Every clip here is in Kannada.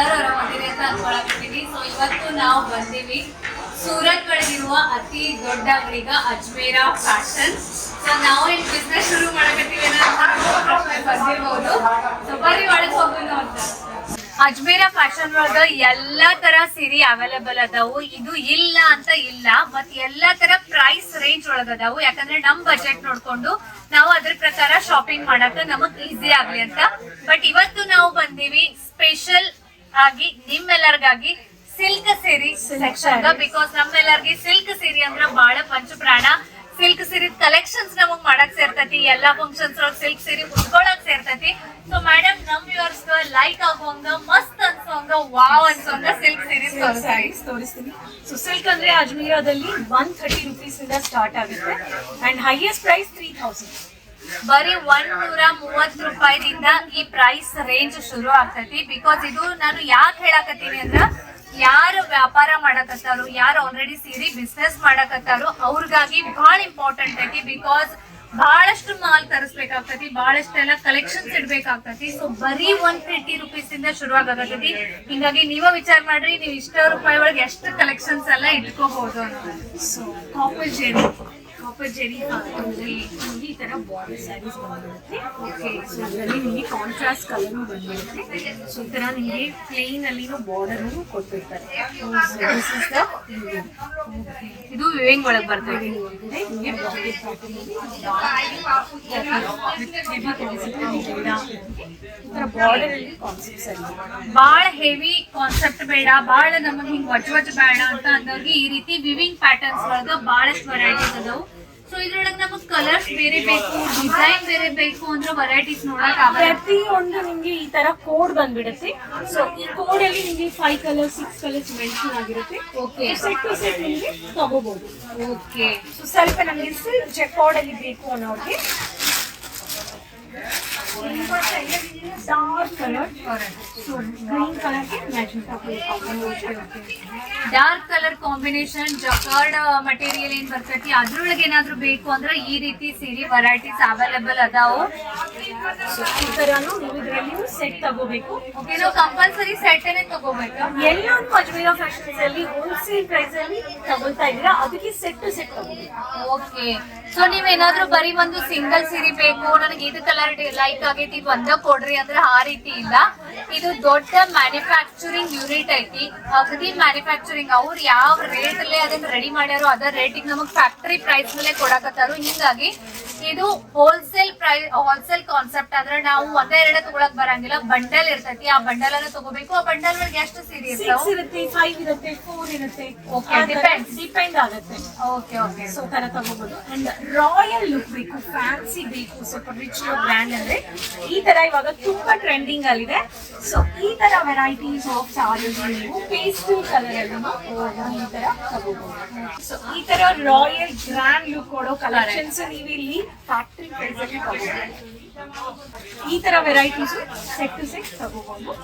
ಆರಾಮದಿರಿ ಆರಾಮಾಗಿದೆ ಅಂತ ಅನ್ಕೊಳಕತ್ತೀನಿ. ಸೊ ಇವತ್ತು ನಾವು ಬಂದೀವಿ ಸೂರತ್ ಒಳಗಿರುವ ಅತಿ ದೊಡ್ಡ ಅಂಗಡಿಗ ಅಜ್ಮೇರ ಫ್ಯಾಷನ್. ಸೊ ನಾವು ಇಲ್ಲಿ ಬಿಸ್ನೆಸ್ ಶುರು ಮಾಡಕತ್ತೀವಿ ಅನ್ನೋ ಬಂದಿರ್ಬೋದು. ಸೊ ಬರೀ ಒಳಗೆ ಹೋಗೋಣ ಅಂತ. ಅಜ್ಮೇರ ಫ್ಯಾಷನ್ ಒಳಗ ಎಲ್ಲಾ ತರ ಸೀರೆ ಅವೈಲೇಬಲ್ ಅದಾವು. ಇದು ಇಲ್ಲ ಅಂತ ಇಲ್ಲ ಮತ್ ಎಲ್ಲಾ ತರ ಪ್ರೈಸ್ ರೇಂಜ್ ಒಳಗ ಅದಾವು. ಯಾಕಂದ್ರೆ ನಮ್ ಬಜೆಟ್ ನೋಡ್ಕೊಂಡು ನಾವು ಅದ್ರ ಪ್ರಕಾರ ಶಾಪಿಂಗ್ ಮಾಡಕ ನಮಗ್ ಈಸಿ ಆಗ್ಲಿ ಅಂತ. ಬಟ್ ಇವತ್ತು ನಾವು ಬಂದೀವಿ ಸ್ಪೆಷಲ್ ಆಗಿ ನಿಮ್ಮೆಲ್ಲರಿಗಾಗಿ ಸಿಲ್ಕ್ ಸೀರಿ ಸೆಲೆಕ್ಷನ್ ಬಿಕಾಸ್ ನಮ್ಮೆಲ್ಲರಿಗೆ ಸಿಲ್ಕ್ ಸೀರಿ ಅಂದ್ರ ಬಹಳ ಪಂಚಪ್ರಾಣ. ಸಿಲ್ಕ್ ಸೀರೆ ಕಲೆಕ್ಷನ್ಸ್ ನಮಗ್ ಮಾಡಕ್ ಸೇರ್ತೈತಿ ಎಲ್ಲಾ ಫಂಕ್ಷನ್ಸ್ ಒಳಗ್ ಸಿಲ್ಕ್ ಸೀರಿ ಮುಟ್ಕೊಳಕ್ ಸೇರ್ತೈತಿ. ಸೊ ಮೇಡಮ್ ನಮ್ ವ್ಯೂವರ್ಸ್ ಲೈಕ್ ಆಗೋಂಗ ಮಸ್ತ್ ಅನ್ಸೋಂಗ ವಾವ್ ಅನ್ಸೋಂಗ ಸಿಲ್ಕ್ ಸೀರಿ ಸ್ಯಾರೀಸ್ ತೋರಿಸ್ತೀನಿ. ಸೊ ಸಿಲ್ಕ್ ಅಂದ್ರೆ ಅಜ್ಮೀರಾದಲ್ಲಿ ಒನ್ ಥರ್ಟಿ ರುಪೀಸ್ ಇಂದ ಸ್ಟಾರ್ಟ್ ಆಗುತ್ತೆ. And highest price three thousand ಬರೀ ಒಂದ್ ನೂರ ಮೂವತ್ ರೂಪಾಯಿದಿಂದ ಈ ಪ್ರೈಸ್ ರೇಂಜ್ ಶುರು ಆಗ್ತೈತಿ. ಬಿಕಾಸ್ ಇದು ನಾನು ಯಾಕೆ ಹೇಳಕತ್ತೀನಿ ಅಂದ್ರ, ಯಾರು ವ್ಯಾಪಾರ ಮಾಡಕತ್ತಾರೋ, ಯಾರು ಆಲ್ರೆಡಿ ಸೀರಿ ಬಿಸ್ನೆಸ್ ಮಾಡಕತ್ತಾರೋ, ಅವ್ರಿಗಾಗಿ ಬಹಳ ಇಂಪಾರ್ಟೆಂಟ್ ಐತಿ. ಬಿಕಾಸ್ ಬಹಳಷ್ಟು ಮಾಲ್ ತರಿಸ್ಬೇಕಾಗ್ತೈತಿ ಬಹಳಷ್ಟೆಲ್ಲ ಕಲೆಕ್ಷನ್ಸ್ ಇಡ್ಬೇಕಾಗ್ತತಿ. ಸೊ ಬರೀ ಒನ್ ಫಿಫ್ಟಿ ರುಪೀಸ್ ಇಂದ ಶುರುವಾಗತೈತಿ ಹಿಂಗಾಗಿ ನೀವ ವಿಚಾರ ಮಾಡ್ರಿ, ನೀವು ಇಷ್ಟ ರೂಪಾಯಿ ಒಳಗೆ ಎಷ್ಟು ಕಲೆಕ್ಷನ್ಸ್ ಎಲ್ಲ ಇಟ್ಕೋಬಹುದು ಅಂತ. ಸೊ ಕಾಪಲ್ ಕಾಪರ್ ಜೆರಿ ಈ ತರ ಸೊ ನಿಮಗೆ ಕಾಂಟ್ರಾಸ್ಟ್ ಕಲರ್ ಬಂದಿರುತ್ತೆ ಸೊ ಈ ತರ ನಿಮಗೆ ಪ್ಲೇನ್ ಅಲ್ಲಿನೂ ಬಾರ್ಡರ್ ಕೊಟ್ಟಿರ್ತಾರೆ. ಇದು ವಿವಿಂಗ್ ಒಳಗೆ ಬರ್ತೈತಿ ನಿಮಗೆ ಬಾರ್ಡರ್ ಅಲ್ಲಿ ಬಾಳ ಹೆವಿ ಕಾನ್ಸೆಪ್ಟ್ ಬೇಡ ಬಾಳ ನಮಗ್ ಹಿಂಗೆ ವಜ್ ವಜ್ ಬೇಡ ಅಂತ ಅಂದವ್ರಿಗೆ ಈ ರೀತಿ ವಿವಿಂಗ್ ಪ್ಯಾಟರ್ನ್ಸ್ ಒಳಗ ಬಹಳಷ್ಟು ವೆರೈಟೀಸ್ ಅದಾವು. ಸೊ ಇದ್ರೊಳಗೆ ನಮಗೆ ಕಲರ್ಸ್ ಬೇರೆ ಬೇಕು ಡಿಸೈನ್ ಬೇರೆ ಬೇಕು ಅಂದ್ರೆ ವೆರೈಟೀಸ್ ನೋಡಕ್ ಪ್ರತಿ ಒಂದು ನಿಮ್ಗೆ ಈ ತರ ಕೋಡ್ ಬಂದ್ಬಿಡುತ್ತೆ. ಸೊ ಈ ಕೋಡ್ ಅಲ್ಲಿ ನಿಮ್ಗೆ five colour six colours mention ಆಗಿರುತ್ತೆ. ಓಕೆ ಸೆಟ್ ಟು ಸೆಟ್ ನಿಮ್ಗೆ ತಗೋಬಹುದು ಓಕೆ ಸೊ ಸ್ವಲ್ಪ ನಮ್ಗೆ ಚೆಕ್ಔಟ್ ಅಲ್ಲಿ ಬೇಕು ಅನ್ನೋರಿಗೆ. Dark colour so green ಕಲರ್ಗೆ matching dark colour combination jacquard material ಏನ್ ಬರ್ತೈತಿ? ಅದ್ರೊಳಗೆ ಏನಾದ್ರು ಬೇಕು ಅಂದ್ರೆ ಈ ರೀತಿ ಸೀರೆ ವೆರೈಟೀಸ್ ಅವೈಲೇಬಲ್ ಅದಾವು. ಈ ತರನು ನೀವು ಇದರಲ್ಲಿ ಸೆಟ್ ತಗೋಬೇಕು. ಓಕೆ ನಾವು ಕಂಪಲ್ಸರಿ ಸೆಟ್ಟನೆ ತಗೋಬೇಕು? ಎಲ್ಲೊಂದು ಅಜ್ಮೀರಾ ಫ್ಯಾಷನ್ಸ್ ಅಲ್ಲಿ ಹೋಲ್ಸೇಲ್ ಪ್ರೈಸ್ ಅಲ್ಲಿ ತಗೊಳ್ತಾ ಇದ್ದೀರಾ? ಅದಕ್ಕೆ ಸೆಟ್ ಟು ಸೆಟ್ ತಗೋಬೇಕು. ಓಕೆ ಸೊ ನೀವೇನಾದ್ರೂ ಬರೀ ಒಂದು ಸಿಂಗಲ್ ಸೀರೆ ಬೇಕು ನನಗೆ ಇದು ಕಲರ್ ಲೈಕ್ ಆಗೈತಿ ಇದು ಒಂದ ಕೊಡ್ರಿ ಅಂದ್ರೆ ಆ ರೀತಿ ಇಲ್ಲ. ಇದು ದೊಡ್ಡ ಮ್ಯಾನುಫ್ಯಾಕ್ಚರಿಂಗ್ ಯೂನಿಟ್ ಐತಿ. ಅಗದಿ ಮ್ಯಾನುಫ್ಯಾಕ್ಚರಿಂಗ್ ಅವ್ರು ಯಾವ ರೇಟ್ ಅಲ್ಲೇ ಅದನ್ನ ರೆಡಿ ಮಾಡ್ಯಾರೋ ಅದ ರೇಟಿಗೆ ನಮಗ್ ಫ್ಯಾಕ್ಟರಿ ಪ್ರೈಸ್ ಮೇಲೆ ಕೊಡಾಕತ್ತಾರು. ಹಿಂಗಾಗಿ ಇದು ಹೋಲ್ಸೇಲ್ ಪ್ರೈಸ್ ಹೋಲ್ಸೇಲ್ ಕಾನ್ಸೆಪ್ಟ್ ಆದ್ರೆ ನಾವು ಒಂದೇ ಎರಡ ತಗೊಳಕ್ ಬರಂಗಿಲ್ಲ. ಬಂಡಲ್ ಇರ್ತೈತಿ ಆ ಬಂಡಲ್ ಅನ್ನ ತಗೋಬೇಕು. ಆ ಬಂಡಲ್ ಒಳಗೆ ಎಷ್ಟು ಸೀರೆ ಸಿಕ್ಸ್ ಇರುತ್ತೆ ಫೈವ್ ಇರುತ್ತೆ ಫೋರ್ ಇರುತ್ತೆ. ಓಕೆ ಡಿಪೆಂಡ್ ಡಿಪೆಂಡ್ ಆಗುತ್ತೆ. ಓಕೆ ಓಕೆ ಸೊ ತರ ತಗೋಬಹುದು ಅಂಡ್ ರಾಯಲ್ ಲುಕ್ ಬೇಕು ಫ್ಯಾನ್ಸಿ ಬೇಕು ಸ್ವಲ್ಪ ರಿಚ್ ಬ್ರ್ಯಾಂಡ್ ಅಂದ್ರೆ ಈ ತರ ಇವಾಗ ತುಂಬಾ ಟ್ರೆಂಡಿಂಗ್ ಅಲ್ಲಿದೆ. ಸೊ ಈ ತರ ವೆರೈಟೀಸ್ ಆಫ್ ಸಾರೀಸ್ ನೀವು ಪೇಸ್ಟಲ್ ಕಲರ್ ಅಲ್ಲಿ ಈ ತರ ತಗೋಬಹುದು ಸೊ ಈ ತರ ರಾಯಲ್ ಗ್ರ್ಯಾಂಡ್ ಲುಕ್ ಕೊಡೋ ಕಲೆಕ್ಷನ್ಸ್ ನೀವು ಇಲ್ಲಿ ಫ್ಯಾಕ್ಟ್ರಿ ಈ ತರ ವೆರೈಟೀಸ್ ಸೆಟ್ ಟು ಸೆಟ್ ತಗೋಬಹುದು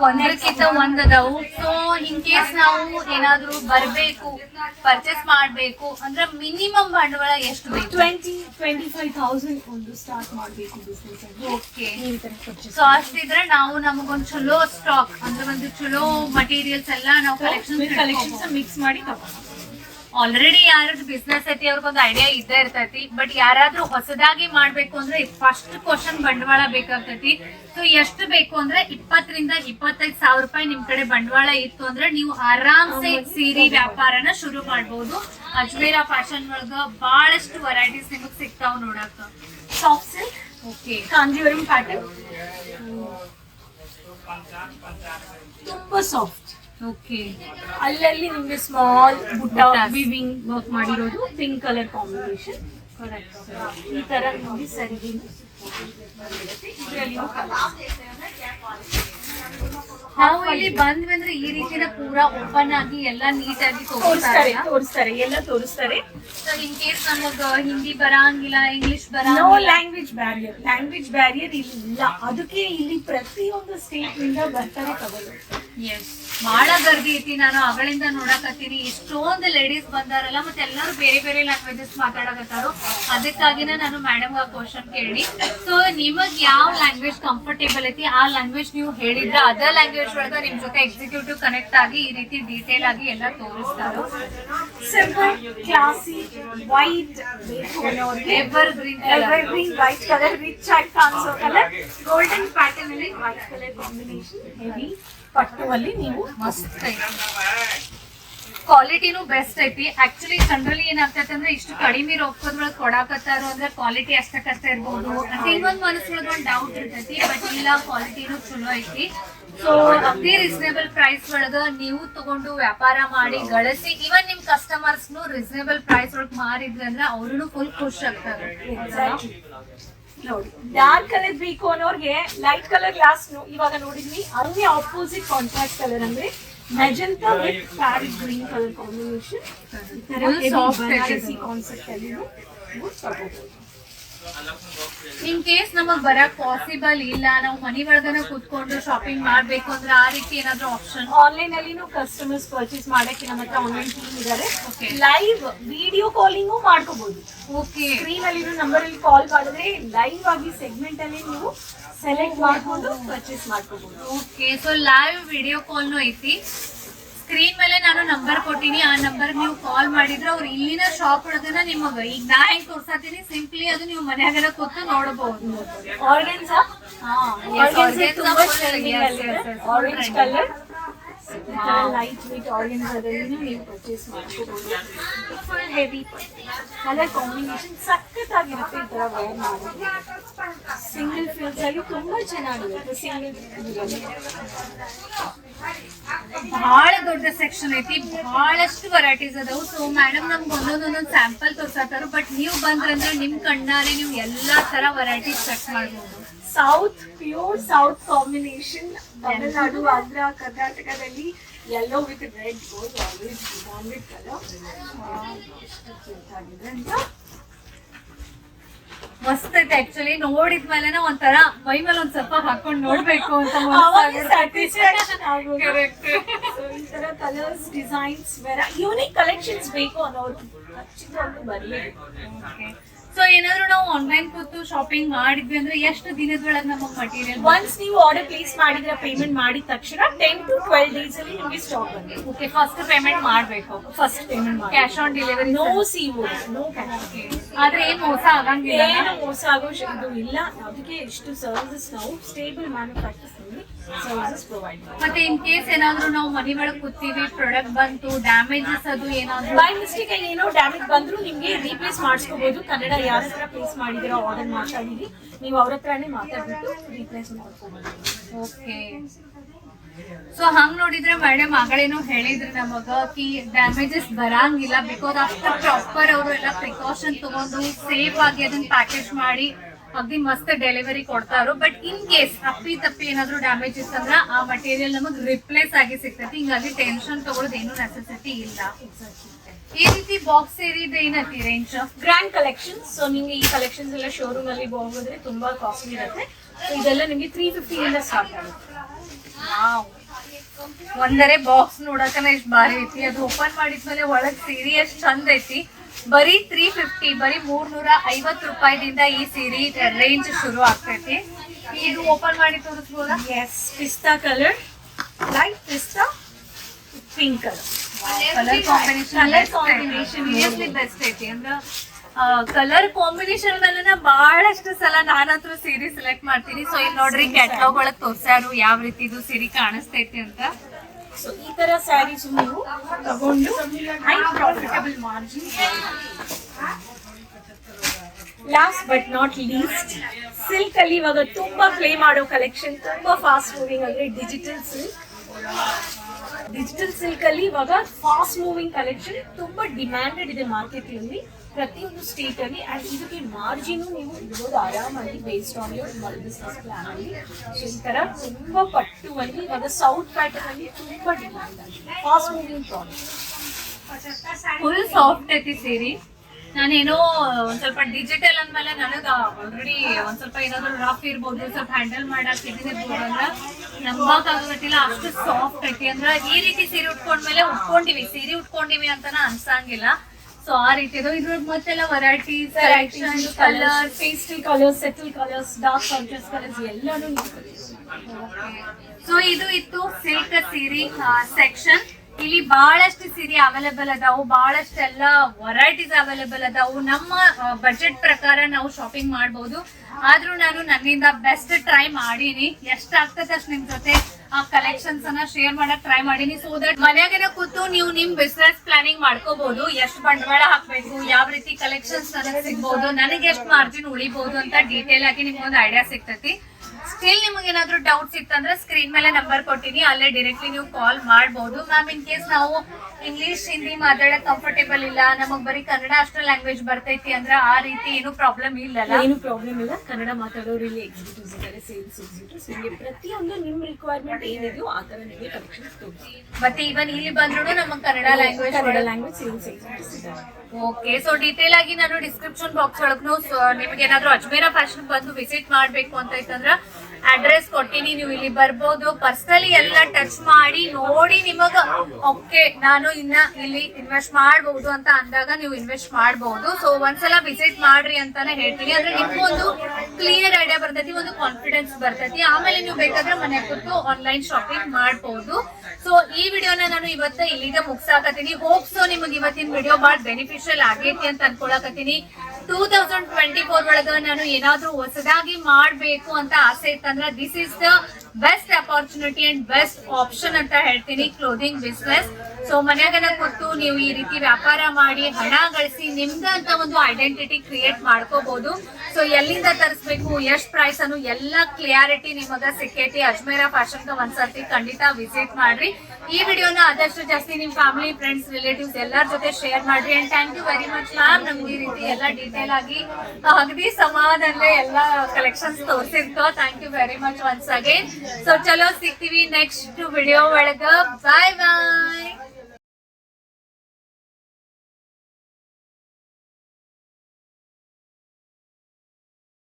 ಒಂದಕ್ಕಿಂತ ಒಂದದವು ಸೊ ಇನ್ ಕೇಸ್ ನಾವು ಏನಾದ್ರೂ ಬರಬೇಕು ಪರ್ಚೇಸ್ ಮಾಡಬೇಕು ಅಂದ್ರೆ ಮಿನಿಮಮ್ ಬಂಡವಾಳ ಎಷ್ಟು ಬೇಕು? ಟ್ವೆಂಟಿ ಟ್ವೆಂಟಿ ಫೈವ್ ತೌಸಂಡ್ ಒಂದು ಸ್ಟಾರ್ಟ್ ಮಾಡಬೇಕು ಬಿಸ್ನೆಸ್ ಓಕೆ ಸೊ ಅಷ್ಟಿದ್ರೆ ನಾವು ನಮಗೊಂದ್ ಚಲೋ ಸ್ಟಾಕ್ ಅಂದ್ರೆ ಒಂದು ಚಲೋ ಮಟೀರಿಯಲ್ಸ್ ಎಲ್ಲ ನಾವು ಕಲೆಕ್ಷನ್ಸ್ ಕಲೆಕ್ಷನ್ ಮಿಕ್ಸ್ ಮಾಡಿ ತಗೊಂಡು ಆಲ್ರೆಡಿ ಯಾರದ್ ಬಿಸ್ನೆಸ್ ಐತಿ ಅವ್ರಿಗೊಂದು ಐಡಿಯಾ ಇದ್ದೇ ಇರ್ತೈತಿ ಬಟ್ ಯಾರಾದ್ರೂ ಹೊಸದಾಗಿ ಮಾಡ್ಬೇಕು ಅಂದ್ರೆ ಫಸ್ಟ್ ಕ್ವಶನ್ ಬಂಡವಾಳ ಬೇಕಾಗ್ತೈತಿ. ಸೊ ಎಷ್ಟು ಬೇಕು ಅಂದ್ರೆ ಇಪ್ಪತ್ತರಿಂದ ಇಪ್ಪತ್ತೈದು ಸಾವಿರ ರೂಪಾಯಿ ನಿಮ್ ಕಡೆ ಬಂಡವಾಳ ಇತ್ತು ಅಂದ್ರೆ ನೀವು ಆರಾಮ್ಸೆ ಸೀರೆ ವ್ಯಾಪಾರನ ಶುರು ಮಾಡ್ಬೋದು. ಅಜ್ಮೇರ ಫ್ಯಾಷನ್ ಒಳಗ ಬಹಳಷ್ಟು ವೆರೈಟೀಸ್ ನಿಮಗ್ ಸಿಗ್ತಾವ್ ನೋಡಕ್ soft silk okay Kanjivaram pattern ತುಂಬಾ ಸಾಫ್ಟ್ ಓಕೆ ಅಲ್ಲಲ್ಲಿ ನಿಮಗೆ ಸ್ಮಾಲ್ ಬುಟ್ಟ. ವಿವಿಂಗ್ ವರ್ಕ್ ಮಾಡಿರೋದು ಪಿಂಕ್ ಕಲರ್ ಕಾಂಬಿನೇಷನ್ ಈ ತರ ನಿಮ್ಗೆ ಸರಿಗೆ ನಾವು ಇಲ್ಲಿ ಬಂದ್ವಿ ಅಂದ್ರೆ ಈ ರೀತಿಯ ಪೂರಾ ಓಪನ್ ಆಗಿ ಎಲ್ಲ ನೀಟಾಗಿ ತೋರಿಸ್ತಾರೆ ತೋರಿಸ್ತಾರೆ ತೋರಿಸ್ತಾರೆ ಎಲ್ಲ ತೋರಿಸ್ತಾರೆ. ಸೊ ಇನ್ ಕೇಸ್ ನಮಗ್ ಹಿಂದಿ ಬರಂಗಿಲ್ಲ ಇಂಗ್ಲಿಷ್ ನೋ ಬರಂಗಿಲ್ಲ. ಲ್ಯಾಂಗ್ವೇಜ್ ಬ್ಯಾರಿಯರ್ ಲ್ಯಾಂಗ್ವೇಜ್ ಬ್ಯಾರಿಯರ್ ಇಲ್ಲಿ. ಇಲ್ಲ ಅದಕ್ಕೆ ಇಲ್ಲಿ ಪ್ರತಿಯೊಂದು ಸ್ಟೇಟ್ನಿಂದ ಬರ್ತಾರೆ ತಗೊಳ್ಳೋದು ಎಸ್ ಬಹಳ ಗರ್ದಿ ಐತಿ ನಾನು ಅಗಳಿಂದ ನೋಡಕತ್ತೀನಿ. ಎಷ್ಟೊಂದು ಲೇಡೀಸ್ ಬಂದಾರಲ್ಲ ಮತ್ತೆ ಎಲ್ಲರೂ ಬೇರೆ ಬೇರೆ ಲ್ಯಾಂಗ್ವೇಜಸ್ ಮಾತಾಡಕತ್ತಾರು ಅದಕ್ಕಾಗಿನ ನಾನು ಮೇಡಮ್ ಆ ಕ್ವಶನ್ ಕೇಳಿ ಸೊ ನಿಮಗ್ ಯಾವ ಲ್ಯಾಂಗ್ವೇಜ್ ಕಂಫರ್ಟೇಬಲ್ ಐತಿ? ಆ ಲ್ಯಾಂಗ್ವೇಜ್ ನೀವು ಹೇಳಿದ್ರೆ ಅದರ್ ಲ್ಯಾಂಗ್ವೇಜ್ ಒಳಗ ನಿಮ್ ಜೊತೆ ಎಕ್ಸಿಕ್ಯೂಟಿವ್ ಕನೆಕ್ಟ್ ಆಗಿ ಈ ರೀತಿ ಡೀಟೇಲ್ ಆಗಿ ಎಲ್ಲ ತೋರಿಸ್ತಾರೋ. Simple classy white evergreen evergreen white colour rich ಆಗಿ ಕಾಣಿಸೋ ಕಲರ್ ಗೋಲ್ಡನ್ ಪ್ಯಾಟರ್ನ್ ಅಲ್ಲಿ ವೈಟ್ ಕಲರ್ ಕಾಂಬಿನೇಷನ್ ಹೆವಿ ಪಟ್ಟು ಅಲ್ಲಿ ನೀವು ಮಸ್ತ್ ಕ್ವಾಲಿಟಿನೂ ಬೆಸ್ಟ್ ಐತಿ. ಆಕ್ಚುಲಿ ಜನರಲಿ ಏನಾಗ್ತೈತೆ ಅಂದ್ರೆ ಇಷ್ಟು ಕಡಿಮೆ ರೊಕ್ಕದೊಳಗೆ ಕೊಡಾಕತ್ತಾರು ಅಂದ್ರೆ ಕ್ವಾಲಿಟಿ ಅಷ್ಟಕ್ಕಷ್ಟ ಇರ್ಬೋದು. ಇನ್ನೊಂದ್ ಮನಸ್ಸೊಳಗೆ ಒಂದು ಡೌಟ್ ಇರ್ತೈತಿ ಬಟ್ ಇಲ್ಲ ಕ್ವಾಲಿಟಿನೂ ಚಲೋ ಐತಿ. ಸೊ ಅತಿ ರೀಸನೇಬಲ್ ಪ್ರೈಸ್ ಒಳಗ ನೀವು ತಗೊಂಡು ವ್ಯಾಪಾರ ಮಾಡಿ, ಗಳಿಸಿ ಇವನ್ ನಿಮ್ ಕಸ್ಟಮರ್ಸ್ನು ರೀಸನೇಬಲ್ ಪ್ರೈಸ್ ಒಳಗೆ ಮಾರಿದ್ರೆ ಅಂದ್ರೆ ಅವ್ರು ಫುಲ್ ಖುಷಿ ಆಗ್ತಾರೆ. ನೋಡಿ. ಡಾರ್ಕ್ ಕಲರ್ ಬೇಕು ಅನ್ನೋರ್ಗೆ ಲೈಟ್ ಕಲರ್ ಗ್ಲಾಸ್ ಇವಾಗ ನೋಡಿದ್ವಿ. ಅಲ್ಲಿ ಆಪೋಸಿಟ್ ಕಾಂಟ್ರಾಸ್ಟ್ ಕಲರ್ ಅಂದ್ರೆ magenta with Paris green colour combination. Concept ಅಲ್ಲಿ ನೀವು ತಗೋಬಹುದು ಇನ್ ಕೇಸ್ ನಮಗ್ ಬರಕ್ ಪಾಸಿಬಲ್ ಇಲ್ಲ ನಾವು ಮನಿ ಒಳಗನ ಕುತ್ಕೊಂಡು ಶಾಪಿಂಗ್ ಮಾಡ್ಬೇಕು ಅಂದ್ರೆ ಆ ರೀತಿ ಏನಾದ್ರು ಆಪ್ಷನ್ ಆನ್ಲೈನ್ ಅಲ್ಲಿನೂ ಕಸ್ಟಮರ್ಸ್ ಪರ್ಚೇಸ್ ಮಾಡಕ್ಕೆ ನಮ್ಮ ಹತ್ರ ಆನ್ಲೈನ್ ಟೀಮ್ ಇದ್ದಾರೆ ಲೈವ್ ವಿಡಿಯೋ ಕಾಲಿಂಗು ಮಾಡ್ಕೋಬಹುದು ಓಕೆ ಸ್ಕ್ರೀನ್ ಅಲ್ಲಿ ನಂಬರ್ ಅಲ್ಲಿ ಕಾಲ್ ಮಾಡಿದ್ರೆ ಲೈವ್ ಆಗಿ ಸೆಗ್ಮೆಂಟ್ ಅಲ್ಲಿ ನೀವು ಸೆಲೆಕ್ಟ್ ಮಾಡ್ಕೊಂಡು ಪರ್ಚೇಸ್ ಮಾಡ್ಕೋಬಹುದು ಓಕೆ ಸೊ ಲೈವ್ ವಿಡಿಯೋ ಕಾಲ್ನು ಐತಿ. ಸ್ಕ್ರೀನ್ ಮೇಲೆ ನಾನು ನಂಬರ್ ಕೊಟ್ಟಿನಿ. ಆ ನಂಬರ್ ನೀವು ಕಾಲ್ ಮಾಡಿದ್ರೆ ಅವ್ರು ಇಲ್ಲಿನ ಶಾಪ್ ಒಳಗನ ನಿಮಗ ಈಗ ನಾ ಹೆಂಗ್ ತೋರ್ಸಾತೀನಿ? ಸಿಂಪ್ಲಿ ಅದು ನೀವು ಮನ್ಯಾಗನ ಕೂತು ನೋಡಬಹುದು. Organza orange colour light weight orange ಅದರಲ್ಲಿ ನೀವು ಪರ್ಚೇಸ್ ಮಾಡ್ಕೋಬಹುದು ಫುಲ್ ಹೆವಿ ಕಲರ್ ಕಾಂಬಿನೇಷನ್ ಸಖತ್ತಾಗಿರುತ್ತೆ ಈ ತರ ವೇರ್ ಮಾಡಿದ್ರೆ ಸಿಂಗಲ್ ಫ್ಯೂಲ್ಸ್ ಅಲ್ಲಿ ತುಂಬಾ ಚೆನ್ನಾಗಿರುತ್ತೆ ಸಿಂಗಲ್ ಬಹಳ ದೊಡ್ಡ ಸೆಕ್ಷನ್ ಐತಿ. ಬಹಳಷ್ಟು ವೆರೈಟೀಸ್ ಅದಾವು. ಸೊ ಮೇಡಮ್ ನಮ್ಗೆ ಒಂದೊಂದೊಂದೊಂದು ಸ್ಯಾಂಪಲ್ ತೋರ್ಸತ್ತಾರ ಬಟ್ ನೀವು ಬಂದ್ರಂದ್ರೆ ನಿಮ್ಮ ಕಣ್ಣಾರೆ ನೀವು ಎಲ್ಲಾ ತರ ವೆರೈಟೀಸ್ ಚೆಕ್ ಮಾಡ್ಬೋದು. South pure south combination Tamil Nadu Andhra ಕರ್ನಾಟಕದಲ್ಲಿ yellow with red gold always Bombay colour ಮಸ್ತ್ ಐತೆ ಆಕ್ಚುಲಿ ನೋಡಿದ್ಮೇಲೆ ಒಂಥರ ಮೈ ಮೇಲೆ ಒಂದ್ ಸ್ವಲ್ಪ ಹಾಕೊಂಡ್ ನೋಡ್ಬೇಕು ಅಂತ ಈ ತರ ಕಲರ್ಸ್ ಡಿಸೈನ್ಸ್ ಯೂನಿಕ್ ಕಲೆಕ್ಷನ್ಸ್ ಬೇಕು ಅನ್ನೋರು ಖಚಿತವಾಗಿ ಬರಲಿ. ಸೊ ಏನಾದ್ರು ನಾವು ಆನ್ಲೈನ್ ಕೂತು ಶಾಪಿಂಗ್ ಮಾಡಿದ್ವಿ ಅಂದ್ರೆ ಎಷ್ಟು ದಿನದೊಳಗೆ ನಮಗೆ ಮಟೀರಿಯಲ್ ಒನ್ಸ್ ನೀವು ಆರ್ಡರ್ ಪ್ಲೇಸ್ ಮಾಡಿದ್ರೆ ಪೇಮೆಂಟ್ ಮಾಡಿದ ತಕ್ಷಣ ಟೆನ್ ಟು ಟ್ವೆಲ್ ಡೇಸ್ ಅಲ್ಲಿ ನಿಮಗೆ ಸ್ಟಾಕ್ ಬಂದಿದೆ ಓಕೆ ಫಸ್ಟ್ ಪೇಮೆಂಟ್ ಮಾಡಬೇಕು. First payment cash on delivery no C no cash ಆದ್ರೆ ಏನು ಮೋಸ ಆಗಂಗಿಲ್ಲ? ಏನು ಮೋಸ ಆಗೋ ಇದು ಇಲ್ಲ. ಅದಕ್ಕೆ ಇಷ್ಟು ಸರ್ವಿಸಸ್ ನಾವು ಸ್ಟೇಬಲ್ ಮ್ಯಾನುಫ್ಯಾಕ್ಚರ್ಸ್ ಸರ್ವಿಸಸ್ ಪ್ರೊವೈಡ್ ಮಾಡಿ ಮತ್ತೆ ಇನ್ ಕೇಸ್ ಏನಾದ್ರು ನಾವು ಮನಿ ಒಳಗೆ ಕೂತೀವಿ ಪ್ರಾಡಕ್ಟ್ ಬಂತು ಡ್ಯಾಮೇಜಸ್ ಅದು ಏನಾದ್ರು ಬೈ ಮಿಸ್ಟೇಕ್ ಏನೋ ಡ್ಯಾಮೇಜ್ ಬಂದ್ರು ನಿಮ್ಗೆ ರೀಪ್ಲೇಸ್ ಮಾಡಿಸ್ಕೋಬಹುದು ಕನ್ನಡ ಯಾರ ಹತ್ರ ಪ್ಲೇಸ್ ಮಾಡಿದಿರೋ ಆರ್ಡರ್ ಮಾತಾಡಿರಿ. ನೀವು ಅವ್ರ ಹತ್ರನೇ ಮಾತಾಡ್ಬಿಟ್ಟು ರೀಪ್ಲೇಸ್ ಓಕೆ. ಸೊ ಹಂಗ್ ನೋಡಿದ್ರೆ ಮೇಡಮ್ ಆಗಳೇನೋ ಹೇಳಿದ್ರು ನಮಗ ಕಿ ಡ್ಯಾಮೇಜಸ್ ಬರಂಗಿಲ್ಲ ಬಿಕಾಸ್ ಅಷ್ಟು ಪ್ರಾಪರ್ ಅವರು ಎಲ್ಲ ಪ್ರಿಕಾಷನ್ ತಗೊಂಡು ಸೇಫ್ ಆಗಿ ಅದನ್ನ ಪ್ಯಾಕೇಜ್ ಮಾಡಿ ಅಗ್ದಿ ಮಸ್ತ್ ಡೆಲಿವರಿ ಕೊಡ್ತಾರು ಬಟ್ ಇನ್ ಕೇಸ್ ಅಪ್ಪಿ ತಪ್ಪಿ ಏನಾದ್ರು ಡ್ಯಾಮೇಜ್ ಇತ್ತಂದ್ರ ಆ ಮಟೀರಿಯಲ್ ನಮಗ್ ರಿಪ್ಲೇಸ್ ಆಗಿ ಸಿಗ್ತೈತಿ. ಹಿಂಗಾಗಿ ಟೆನ್ಷನ್ ತಗೊಳ್ಳೋದು ಏನು ನೆಸೆಸಿಟಿ ಇಲ್ಲ. ಈ ರೀತಿ ಬಾಕ್ಸ್ ಸೇರಿದ ಏನತಿ ರೇಂಜ್ ಗ್ರ್ಯಾಂಡ್ ಕಲೆಕ್ಷನ್ ಸೊ ನಿಮ್ಗೆ ಈ ಕಲೆಕ್ಷನ್ಸ್ ಎಲ್ಲ ಶೋರೂಮ್ ಅಲ್ಲಿ ಹೋಗೋದ್ರೆ ತುಂಬಾ ಕಾಸ್ಟ್ಲಿ ಇರುತ್ತೆ. ಸೊ ಇದೆಲ್ಲ ನಿಮಗೆ ತ್ರೀ ಫಿಫ್ಟಿಯಿಂದ ಸ್ಟಾರ್ಟ್ ಆಗುತ್ತೆ. ಒಂದರೆ ಬಾಕ್ಸ್ ನೋಡಕನ ಎಷ್ಟ್ ಭಾರಿ ಐತಿ. ಅದು ಓಪನ್ ಮಾಡಿದ್ಮೇಲೆ ಒಳಗ್ ಸೀರೆ ಎಷ್ಟ್ ಚಂದ ಐತಿ. ಬರೀ ತ್ರೀ ಫಿಫ್ಟಿ ಬರೀ ಮೂರ್ನೂರ ಐವತ್ ರೂಪಾಯಿದಿಂದ ಈ ಸೀರೆ ರೇಂಜ್ ಶುರು ಆಗ್ತೈತಿ. ಇದು ಓಪನ್ ಮಾಡಿ ತೋರಿಸ್ಬೋದಾ? ಎಸ್ ಪಿಸ್ತಾ ಕಲರ್ ಲೈಟ್ ಪಿಸ್ತಾ pink colour colour combination seriously best ಐತಿ ಅಂದ್ರ ಕಲರ್ ಕಾಂಬಿನೇಷನ್ ಮೇಲೆ ಬಹಳಷ್ಟು ಸಲ ನಾನಂತೂ ಸೀರೆ ಸೆಲೆಕ್ಟ್ ಮಾಡ್ತೀನಿ. ಸೊ ಇಲ್ಲಿ ನೋಡ್ರಿ ಕ್ಯಾಟ್ಲಾಗ್ ಒಳಗೆ ತೋರ್ಸ್ಯಾರು ಯಾವ ರೀತಿ ಇದು ಸೀರೆ ಕಾಣಿಸ್ತೈತಿ ಅಂತ. ಸೊ ಈ ತರ ಸ್ಯಾರೀಸ್ ನೀವು ತಗೊಂಡು high profitable margin last but not least silk ಅಲ್ಲಿ ಇವಾಗ ತುಂಬಾ ಪ್ಲೇ ಮಾಡೋ ಕಲೆಕ್ಷನ್ ತುಂಬಾ ಫಾಸ್ಟ್ ಮೂವಿಂಗ್ ಅಂದ್ರೆ ಡಿಜಿಟಲ್ ಸಿಲ್ಕ್ ಡಿಜಿಟಲ್ ಸಿಲ್ಕ್ ಅಲ್ಲಿ ಇವಾಗ ಫಾಸ್ಟ್ ಮೂವಿಂಗ್ ಕಲೆಕ್ಷನ್ ತುಂಬಾ ಡಿಮ್ಯಾಂಡೆಡ್ ಇದೆ ಮಾರ್ಕೆಟ್ ಅಲ್ಲಿ. ಪ್ರತಿಯೊಂದು ಸ್ಟೇಟ್ ಅಲ್ಲಿ. ಅಂಡ್ ಇದಕ್ಕೆ ಮಾರ್ಜಿನ್ ನೀವು ಇಡಬಹುದು ಆರಾಮಾಗಿ based on your business plan ಅಲ್ಲಿ. ಈ ತರ ತುಂಬಾ ಪಟ್ಟು ಅಲ್ಲಿ ಇವಾಗ ಸೌತ್ ಪ್ಯಾಟರ್ನ್ ಅಲ್ಲಿ ತುಂಬಾ demand fast moving product full soft ಐತಿ ಸೀರೆ. ನಾನೇನೋ ಒಂದ್ ಸ್ವಲ್ಪ ಡಿಜಿಟಲ್ ಅಂದ್ಮೇಲೆ ನನಗ ಆಲ್ರೆಡಿ ಒಂದ್ ಸ್ವಲ್ಪ ಏನಾದ್ರು ರಫ್ ಇರ್ಬೋದು ಸ್ವಲ್ಪ ಹ್ಯಾಂಡಲ್ ಮಾಡಕ್ ಇದಿರ್ಬೋದು ಅಂದ್ರ ನಂಬಕ್ ಆಗಿಲ್ಲ ಅಷ್ಟು ಸಾಫ್ಟ್ ಐತಿ ಅಂದ್ರ ಈ ರೀತಿ ಸೀರೆ ಉಟ್ಕೊಂಡ್ಮೇಲೆ ಉಟ್ಕೊಂಡಿವಿ. ಸೀರೆ ಉಟ್ಕೊಂಡಿವಿ ಅಂತಾನ ಅನ್ಸಂಗಿಲ್ಲ. ಸೊ ಆ ರೀತಿದು ಇದ್ರ ಮತ್ತೆಲ್ಲ varieties collection colour pastel colours subtle colours dark contrast colours ಎಲ್ಲಾನು ಸೊ ಇದು ಇತ್ತು ಸಿಲ್ಕ್ ಸೀರೆ ಸೆಕ್ಷನ್ ಇಲ್ಲಿ ಬಹಳಷ್ಟು ಸೀರೆ ಅವೈಲೇಬಲ್ ಅದಾವು, ಬಹಳಷ್ಟು ಎಲ್ಲ ವೆರೈಟೀಸ್ ಅವೈಲೇಬಲ್ ಅದಾವು. ನಮ್ಮ ಬಜೆಟ್ ಪ್ರಕಾರ ನಾವು ಶಾಪಿಂಗ್ ಮಾಡಬಹುದು ಆದ್ರೂ ನಾನು ನನ್ನಿಂದ ಬೆಸ್ಟ್ ಟ್ರೈ ಮಾಡೀನಿ. ಎಷ್ಟ್ ಆಗ್ತದೆ ಅಷ್ಟು ನಿಮ್ ಜೊತೆ ಆ ಕಲೆಕ್ಷನ್ಸ್ ಅನ್ನ ಶೇರ್ ಮಾಡಕ್ ಟ್ರೈ ಮಾಡೀನಿ. ಸೊ ದಟ್ ಮನೆಯಾಗಿನ ಕೂತು ನೀವು ನಿಮ್ ಬಿಸ್ನೆಸ್ ಪ್ಲಾನಿಂಗ್ ಮಾಡ್ಕೋಬಹುದು ಎಷ್ಟು ಬಂಡವಾಳ ಹಾಕ್ಬೇಕು, ಯಾವ ರೀತಿ ಕಲೆಕ್ಷನ್ಸ್ ನನಗೆ ಸಿಗ್ಬಹುದು ನನಗೆ ಎಷ್ಟು ಮಾರ್ಜಿನ್ ಉಳಿಬಹುದು ಅಂತ ಡೀಟೇಲ್ ಆಗಿ ನಿಮ್ಗೆ ಒಂದು ಐಡಿಯಾ ಸಿಗ್ತೈತಿ. ಸ್ಟಿಲ್ ನಿಮಗೆ ಏನಾದ್ರು ಡೌಟ್ಸ್ ಇತ್ತಂದ್ರೆ ಸ್ಕ್ರೀನ್ ಮೇಲೆ ನಂಬರ್ ಕೊಟ್ಟಿನಿ ಅಲ್ಲೇ ಡೈರೆಕ್ಟ್ಲಿ ನೀವು ಕಾಲ್ ಮಾಡಬಹುದು ಮ್ಯಾಮ್ ಇನ್ ಕೇಸ್ ನಾವು ಇಂಗ್ಲಿಷ್ ಹಿಂದಿ ಮಾತಾಡಕ್ ಕಂಫರ್ಟೇಬಲ್ ಇಲ್ಲ ನಮಗ್ ಬರೀ ಕನ್ನಡ ಅಷ್ಟು ಲ್ಯಾಂಗ್ವೇಜ್ ಬರ್ತೈತಿ ಅಂದ್ರೆ ಆ ರೀತಿ ಏನು ಪ್ರಾಬ್ಲಮ್ ಇಲ್ಲಲ್ಲ. ಏನು ಪ್ರಾಬ್ಲಮ್ ಇಲ್ಲ. ಕನ್ನಡ ಮಾತಾಡೋರು ಇಲ್ಲಿ ಎಕ್ಸಿಕ್ಯೂಟಿವ್ಸ್ ಇದ್ದಾರೆ ಸೇಲ್ಸ್ ಎಕ್ಸಿಕ್ಯೂಟಿವ್ಸ್ ನಿಮಗೆ ಪ್ರತಿಯೊಂದು ನಿಮ್ಮ ರಿಕ್ವೈರ್ಮೆಂಟ್ ಏನಿದೆಯೋ ಆ ತರ ನಿಮಗೆ ಕಲೆಕ್ಷನ್ಸ್ ತೋರಿಸಿ ಮತ್ತೆ ಇವನ್ ಇಲ್ಲಿ ಬಂದ್ರು ನಮಗ್ Kannada language Kannada language sales executives ಇದ್ದಾರೆ. ಓಕೆ ಸೊ ಡೀಟೇಲ್ ಆಗಿ ನಾನು ಡಿಸ್ಕ್ರಿಪ್ಷನ್ ಬಾಕ್ಸ್ ಒಳಗೂ ನಿಮ್ಗೆ ಏನಾದ್ರು ಅಜ್ಮೇರ ಫ್ಯಾಷನ್ ಬಂದು ವಿಸಿಟ್ ಮಾಡ್ಬೇಕು ಅಂತ ಇತ್ತಂದ್ರ ಅಡ್ರೆಸ್ ಕೊಟ್ಟಿನಿ, ನೀವು ಇಲ್ಲಿ ಬರ್ಬೋದು. ಪರ್ಸನಲಿ ಎಲ್ಲ ಟಚ್ ಮಾಡಿ, ನೋಡಿ ನಿಮಗ. ಓಕೆ ನಾನು ಇನ್ನ ಇಲ್ಲಿ ಇನ್ವೆಸ್ಟ್ ಮಾಡಬಹುದು ಅಂತ ಅಂದಾಗ ನೀವು ಇನ್ವೆಸ್ಟ್ ಮಾಡಬಹುದು ಸೊ ಒಂದ್ಸಲ ವಿಸಿಟ್ ಮಾಡ್ರಿ ಅಂತಾನೆ ಹೇಳ್ತೀನಿ. ಅಂದ್ರೆ ನಿಮ್ಗೊಂದು ಕ್ಲಿಯರ್ ಐಡಿಯಾ ಬರ್ತೈತಿ, ಒಂದು ಕಾನ್ಫಿಡೆನ್ಸ್ ಬರ್ತೈತಿ. ಆಮೇಲೆ ನೀವು ಬೇಕಾದ್ರೆ ಮನೆ ಕೂತು ಆನ್ಲೈನ್ ಶಾಪಿಂಗ್ ಮಾಡಬಹುದು ಸೊ ಈ ವಿಡಿಯೋನ ನಾನು ಇವತ್ತ ಇಲ್ಲಿಗೆ ಮುಗಿಸಾಕತ್ತೀನಿ. ಹೋಪ್ ಸೊ ನಿಮಗೆ ಇವತ್ತಿನ ವಿಡಿಯೋ ಬಹಳ ಬೆನಿಫಿಷಿಯಲ್ ಆಗೈತಿ ಅಂತ ಅನ್ಕೊಳಕತ್ತೀನಿ. ಟೂ ತೌಸಂಡ್ ಟ್ವೆಂಟಿ ಫೋರ್ ಒಳಗ ನಾನು ಏನಾದ್ರೂ ಹೊಸದಾಗಿ ಮಾಡ್ಬೇಕು ಅಂತ ಆಸೆ ಇತ್ತಂದ್ರ this is the best opportunity and best option ಅಂತ ಹೇಳ್ತೀನಿ ಕ್ಲೋದಿಂಗ್ ಬಿಸ್ನೆಸ್ ಸೊ ಮನ್ಯಾಗನ ಕೊಟ್ಟು ನೀವು ಈ ರೀತಿ ವ್ಯಾಪಾರ ಮಾಡಿ ಹಣ ಗಳಿಸಿ ನಿಮ್ದ ಅಂತ ಒಂದು ಐಡೆಂಟಿಟಿ ಕ್ರಿಯೇಟ್ ಮಾಡ್ಕೋಬಹುದು ಸೊ ಎಲ್ಲಿಂದ ತರಿಸ್ಬೇಕು, ಎಷ್ಟ್ ಪ್ರೈಸ್ ಅನ್ನು ಎಲ್ಲ ಕ್ಲಿಯಾರಿಟಿ ನಿಮಗ ಸಿಕ್ಕೇತಿ. ಅಜ್ಮೇರ ಫ್ಯಾಷನ್ ಒಂದ್ಸರ್ತಿ ಖಂಡಿತ ವಿಸಿಟ್ ಮಾಡ್ರಿ. ಈ ವಿಡಿಯೋನ ಆದಷ್ಟು ಜಾಸ್ತಿ ನಿಮ್ ಫ್ಯಾಮಿಲಿ ಫ್ರೆಂಡ್ಸ್ ರಿಲೇಟಿವ್ಸ್ ಎಲ್ಲರ ಜೊತೆ ಶೇರ್ ಮಾಡ್ರಿ. And thank you very much ma'am ನಮ್ಗೆ ಈ ರೀತಿ ಎಲ್ಲ ಡೀಟೇಲ್ ಆಗಿ ಅಗದಿ ಸಮಾಧಾನದಲ್ಲೇ ಎಲ್ಲ collections ತೋರಿಸಿರ್ಕೋ thank you very much once again so ಚಲೋ ಸಿಗ್ತೀವಿ ನೆಕ್ಸ್ಟ್ ವಿಡಿಯೋ ಒಳಗ. ಬಾಯ್ ಬಾಯ್